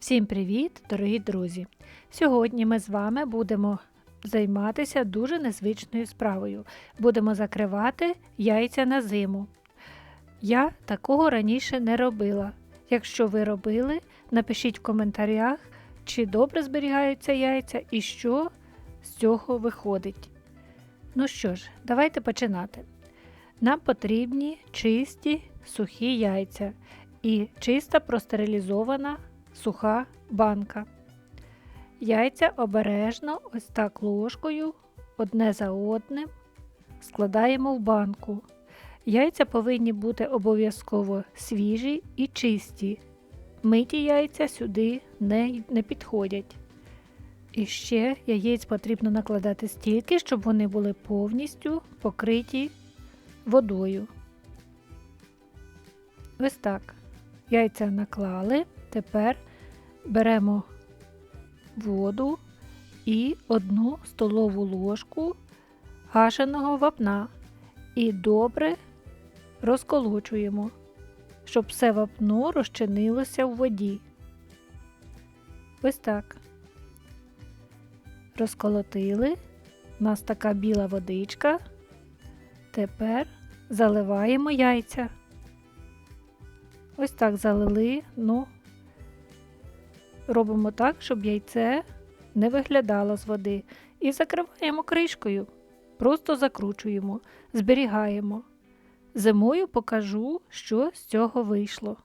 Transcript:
Всім привіт, дорогі друзі! Сьогодні ми з вами будемо займатися дуже незвичною справою. Будемо закривати яйця на зиму. Я такого раніше не робила. Якщо ви робили, напишіть в коментарях, чи добре зберігаються яйця і що з цього виходить. Ну що ж, давайте починати. Нам потрібні чисті сухі яйця і чиста простерилізована суха банка. Яйця обережно, ось так ложкою, одне за одним, складаємо в банку. Яйця повинні бути обов'язково свіжі і чисті. Миті яйця сюди не, не підходять. І ще яєць потрібно накладати стільки, щоб вони були повністю покриті водою. Ось так. Яйця наклали. Тепер беремо воду і одну столову ложку гашеного вапна і добре розколочуємо, щоб все вапно розчинилося в воді. Ось так. Розколотили. У нас така біла водичка. Тепер заливаємо яйця. Ось так залили, ну, робимо так, щоб яйце не виглядало з води. І закриваємо кришкою. Просто закручуємо, зберігаємо. Зимою покажу, що з цього вийшло.